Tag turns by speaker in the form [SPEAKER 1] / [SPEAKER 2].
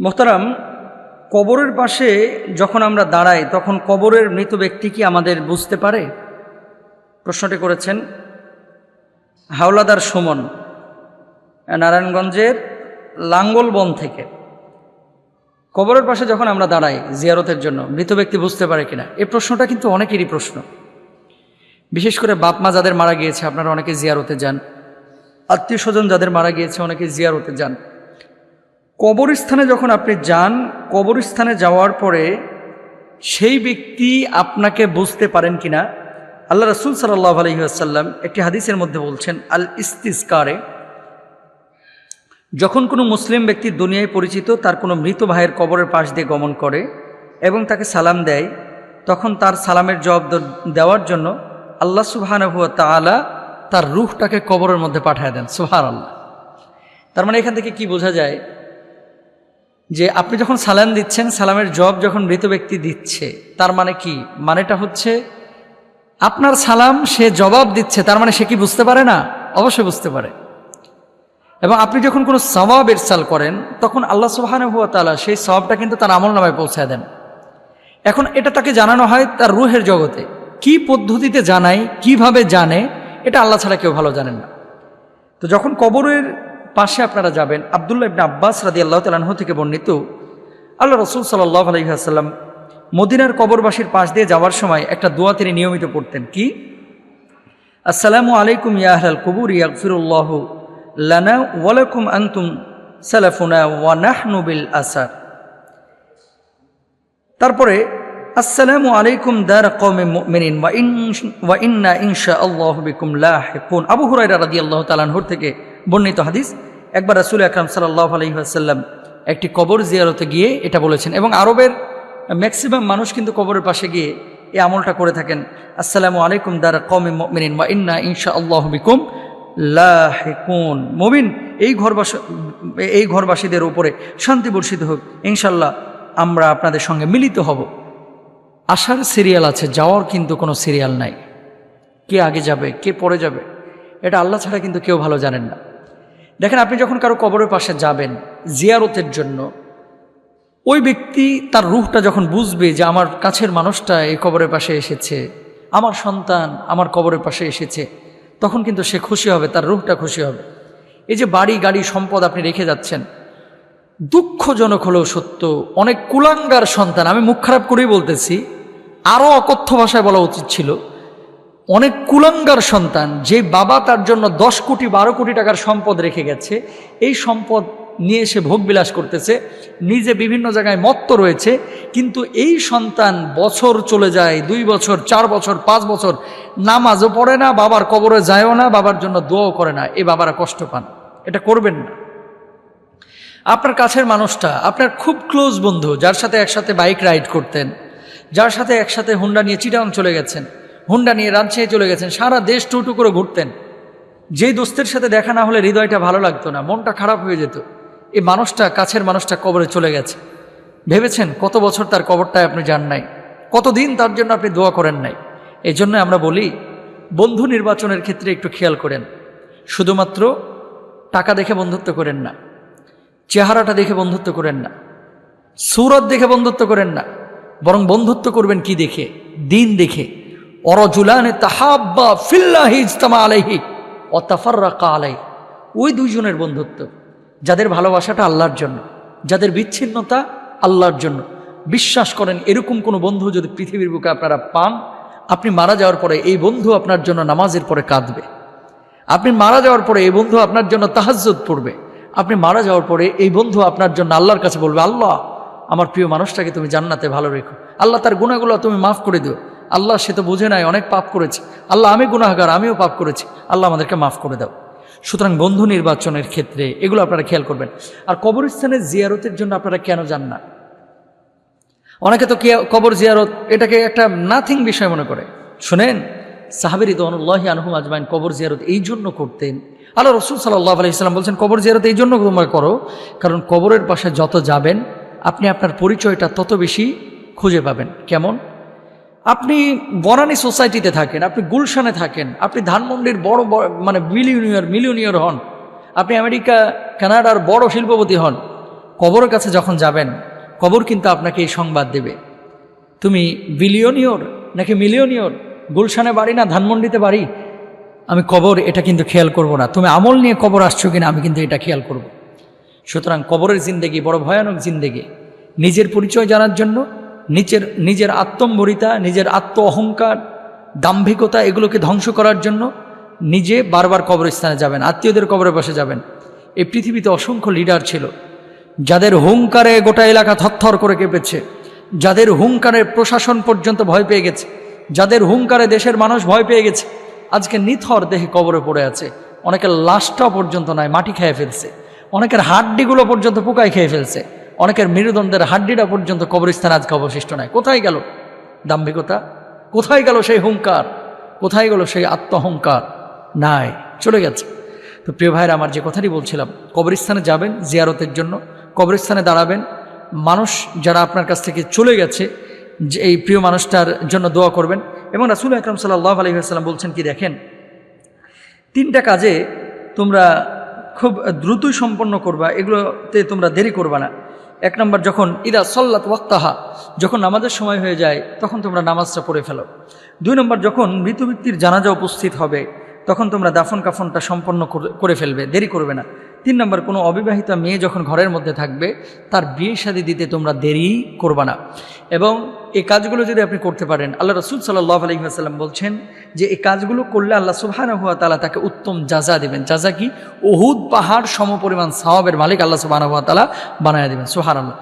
[SPEAKER 1] মোহতারাম, কবরের পাশে যখন আমরা দাঁড়াই, তখন কবরের মৃত ব্যক্তি কি আমাদের বুঝতে পারে? প্রশ্নটি করেছেন হাওলাদার সুমন, নারায়ণগঞ্জের লাঙ্গলবন থেকে। কবরের পাশে যখন আমরা দাঁড়াই জিয়ারতের জন্য, মৃত ব্যক্তি বুঝতে পারে কিনা? এই প্রশ্নটা কিন্তু অনেকেরই প্রশ্ন। বিশেষ করে বাপ মা যাদের মারা গিয়েছে, আপনারা অনেকে জিয়ারতে যান। আত্মীয় স্বজন যাদের মারা গিয়েছে, অনেকে জিয়ারতে যান। কবরস্থানে যখন আপনি যান, কবরস্থানে যাওয়ার পরে সেই ব্যক্তি আপনাকে বুঝতে পারেন কিনা? আল্লাহ রসুল সাল্লাহ আলহিহাসাল্লাম একটি হাদিসের মধ্যে বলছেন, আল ইস্তিস্কারে। যখন কোনো মুসলিম ব্যক্তি দুনিয়ায় পরিচিত, তার কোনো মৃত ভাইয়ের কবরের পাশ দিয়ে গমন করে এবং তাকে সালাম দেয়, তখন তার সালামের জবাব দেওয়ার জন্য আল্লাহ সুবহানাহু তালা তার রুহটাকে কবরের মধ্যে পাঠিয়ে দেন সুহার আল্লাহ তার মানে এখান থেকে কি বোঝা যায় যে আপনি যখন সালাম দিচ্ছেন, সালামের জব যখন মৃত ব্যক্তি দিচ্ছে, তার মানে কি? মানেটা হচ্ছে আপনার সালাম সে জবাব দিচ্ছে, তার মানে সে কি বুঝতে পারে না? অবশ্যই বুঝতে পারে। এবং আপনি যখন কোনো সবাব ইরসাল করেন, তখন আল্লাহ সুবাহান হুয়া তালা সেই সবাবটা কিন্তু তার আমল নামায় পৌঁছায় দেন। এখন এটা তাকে জানানো হয় তার রুহের জগতে। কি পদ্ধতিতে জানায়, কীভাবে জানে, এটা আল্লাহ ছাড়া কেউ ভালো জানেন না। তো যখন কবরের পাশে আপনারা যাবেন। আবদুল্লাহ ইবনে আব্বাস রাদি আল্লাহ তালাহ থেকে বর্ণিত, আল্লাহ রসুল সাল্লাহ আলহিহাসাল্লাম মদিনার কবরবাসীর পাশ দিয়ে যাওয়ার সময় একটা দোয়া তিনি নিয়মিত পড়তেন। কি? আসসালামু আলাইকুম ইয়াহলাল কবুর, ইয়াগফিরুল্লাহ লানা ওয়ালাকুম আনতুম সালাফুনা ওয়া নাহনু বিল আসার। তারপরে, আসসালামু আলাইকুম দার কওমে মুমিনিন ওয়া ইন, ওয়া ইন্না ইনশাআল্লাহু বিকুম লাহিকুন। আবু হুরায়রা রাদিয়াল্লাহু তাআলা আনহুর থেকে বর্ণিত হাদিস। একবার রাসূল আকরাম সাল্লাল্লাহু আলাইহি ওয়াসাল্লাম একটি কবর জিয়ারতে গিয়ে এটা বলেছেন, এবং আরবের ম্যাক্সিমাম মানুষ কিন্তু কবরের পাশে গিয়ে এই আমলটা করে থাকেন। আসসালামু আলাইকুম দার কওমে মুমিনিন, ওয়া ইন্না ইনশাআল্লাহু বিকুম লাহিকুন। মুমিন, এই ঘরবাস, এই ঘরবাসীদের উপরে শান্তি বর্ষিত হোক ইনশাল্লাহ আমরা আপনাদের সঙ্গে মিলিত হব। আসার সিরিয়াল আছে, যাওয়ার কিন্তু কোনো সিরিয়াল নাই। কে আগে যাবে, কে পরে যাবে, এটা আল্লাহ ছাড়া কিন্তু কেউ ভালো জানেন না। দেখেন, আপনি যখন কারও কবরের পাশে যাবেন জিয়ারতের জন্য, ওই ব্যক্তি তার রুহটা যখন বুঝবে যে আমার কাছের মানুষটা এই কবরের পাশে এসেছে, আমার সন্তান আমার কবরের পাশে এসেছে, তখন কিন্তু সে খুশি হবে, তার রুহটা খুশি হবে। এই যে বাড়ি, গাড়ি, সম্পদ আপনি রেখে যাচ্ছেন, দুঃখজনক হলেও সত্য, অনেক কুলাঙ্গার সন্তান, আমি মুখ খারাপ করেই বলতেছি আরও অকথ্য ভাষায় বলা উচিত ছিল অনেক কুলাঙ্গার সন্তান, যে বাবা তার জন্য দশ কোটি, বারো কোটি টাকার সম্পদ রেখে গেছে, এই সম্পদ নিয়ে সে ভোগবিলাস করতেছে, নিজে বিভিন্ন জায়গায় মত্ত রয়েছে, কিন্তু এই সন্তান বছর চলে যায়, দুই বছর, চার বছর, পাঁচ বছর, নামাজও পড়ে না, বাবার কবরে যায়ও না, বাবার জন্য দোয়াও করে না, এ বাবারা কষ্ট পান। এটা করবেন না। আপনার কাছের মানুষটা, আপনার খুব ক্লোজ বন্ধু, যার সাথে একসাথে বাইক রাইড করতেন, যার সাথে একসাথে হুন্ডা নিয়ে চিটাং চলে গেছেন হুন্ডা নিয়ে রাজশাহী চলে গেছেন, সারা দেশ টুটু করে ঘুরতেন। যেই দোস্তের সাথে দেখা না হলে হৃদয়টা ভালো লাগতো না, মনটা খারাপ হয়ে যেত। এই মানুষটা, কাছের মানুষটা কবরে চলে গেছে। ভেবেছেন, কত বছর তার কবরটায় আপনি যান নাই? কতদিন তার জন্য আপনি দোয়া করেন নাই? এই জন্য আমরা বলি, বন্ধু নির্বাচনের ক্ষেত্রে একটু খেয়াল করেন। শুধুমাত্র টাকা দেখে বন্ধুত্ব করেন না, চেহারাটা দেখে বন্ধুত্ব করেন না, সুরত দেখে বন্ধুত্ব করেন না, বরং বন্ধুত্ব করবেন কি দেখে? দিন দেখে। আলাইহি ওই দুইজনের বন্ধুত্ব, যাদের ভালোবাসাটা আল্লাহর জন্য, যাদের বিচ্ছিন্নতা আল্লাহর জন্য। বিশ্বাস করেন, এরকম কোনো বন্ধু যদি পৃথিবীর বুকে আপনারা পান, আপনি মারা যাওয়ার পরে এই বন্ধু আপনার জন্য নামাজের পরে কাঁদবে। আপনি মারা যাওয়ার পরে এই বন্ধু আপনার জন্য তাহাজ্জুদ পড়বে। আপনি মারা যাওয়ার পরে এই বন্ধু আপনার জন্য আল্লাহর কাছে বলবে, আল্লাহ, আমার প্রিয় মানুষটাকে তুমি জান্নাতে ভালো রেখো। আল্লাহ তার গুণাগুলো তুমি মাফ করে দিও। আল্লাহ সে তো বুঝে নাই, অনেক পাপ করেছে। আল্লাহ, আমি গুনাহগার, আমিও পাপ করেছি। আল্লাহ আমাদেরকে মাফ করে দাও। সুতরাং বন্ধু নির্বাচনের ক্ষেত্রে এগুলো আপনারা খেয়াল করবেন। আর কবরস্থানের জিয়ারতের জন্য আপনারা কেন যান না? অনেকে তো কবর জিয়ারত, এটাকে একটা নাথিং বিষয় মনে করে। শুনেন সাহাবির ইদনুল্লাহ আনহুম আজমাইন কবর জিয়ারত এই জন্য করতেন। আল্লাহ রসুল সাল্লাহ আলাইসাল্লাম বলছেন, কবর জিয়ারত এই জন্য তোমরা করো, কারণ কবরের পাশে যত যাবেন, আপনি আপনার পরিচয়টা তত বেশি খুঁজে পাবেন। কেমন? আপনি বনানী সোসাইটিতে থাকেন, আপনি গুলশানে থাকেন, আপনি ধানমন্ডির বড় মানে মিলিয়নিয়র মিলিয়নিয়র হন, আপনি আমেরিকা, কানাডার বড় শিল্পপতি হন, কবরের কাছে যখন যাবেন, কবর কিন্তু আপনাকে এই সংবাদ দেবে। তুমি বিলিয়নিয়র নাকি মিলিয়নিয়র? গুলশানে বাড়ি না ধানমন্ডিতে বাড়ি? আমি কবর এটা কিন্তু খেয়াল করব না। তুমি আমল নিয়ে কবর আসছো কিনা আমি কিন্তু এটা খেয়াল করব। সুতরাং কবরের জিন্দেগি বড় ভয়ানক জিন্দেগি। নিজের পরিচয় জানার জন্য নিজের নিজের আত্মম্বরিতা, নিজের আত্ম অহংকার দাম্ভিকতা এগুলোকে ধ্বংস করার জন্য নিজে বারবার কবরস্থানে যাবেন, আত্মীয়দের কবরে বসে যাবেন। এই পৃথিবীতে অসংখ্য লিডার ছিল, যাদের হুঙ্কারে গোটা এলাকা থরথর করে কেঁপেছে, যাদের হুঙ্কারে প্রশাসন পর্যন্ত ভয় পেয়ে গেছে, যাদের হুঙ্কারে দেশের মানুষ ভয় পেয়ে গেছে। আজকে নিথর দেহে কবরে পড়ে আছে, অনেকের লাশটা পর্যন্ত নয়, মাটি খেয়ে ফেলছে, অনেকের হাড্ডিগুলো পর্যন্ত পোকায় খেয়ে ফেলছে। অনেকের মেরুদণ্ডের হাড্ডিটা পর্যন্ত কবরস্থান আজকে অবশিষ্ট নাই। কোথায় গেল দাম্ভিকতা? কোথায় গেল সেই হুঙ্কার কোথায় গেল সেই আত্মহংকার? নাই, চলে গেছে। তো প্রিয় ভাইয়ের, আমার যে কথাটি বলছিলাম, কবরস্থানে যাবেন, জিয়ারতের জন্য কবরস্থানে দাঁড়াবেন। মানুষ যারা আপনার কাছ থেকে চলে গেছে, যে এই প্রিয় মানুষটার জন্য দোয়া করবেন। এবং রাসুল আকরম সাল্লাহ আলহিহাস্লাম বলছেন কি, দেখেন, তিনটা কাজে তোমরা খুব দ্রুতই সম্পন্ন করবা, এগুলোতে তোমরা দেরি করবা না। এক নম্বর যখন ইদা সল্লাত ওয়াক্তাহা, যখন নামাজের সময় হয়ে যায়, তখন তোমরা নামাজটা পড়ে ফেলো। দুই নম্বর যখন মৃত ব্যক্তির জানাজা উপস্থিত হবে, তখন তোমরা দাফন কাফনটা সম্পন্ন করে- ফেলবে, দেরি করবে না। তিন নম্বর কোনো অবিবাহিতা মেয়ে যখন ঘরের মধ্যে থাকবে, তার বিয়ে সাদী দিতে তোমরা দেরি করবে না। এবং এই কাজগুলো যদি আপনি করতে পারেন, আল্লাহ রসুল সাল্লাহ আলহিহাসাল্লাম বলছেন যে এই কাজগুলো করলে আল্লাহ সুবাহান হুয়া তালা তাকে উত্তম যাজা দেবেন। যাজা কি? ওহুদ পাহাড় সমপরিমাণ সাহাবের মালিক আল্লাহ সুবাহান হুয়া তালা বানায় দেবেন। সুহার আল্লাহ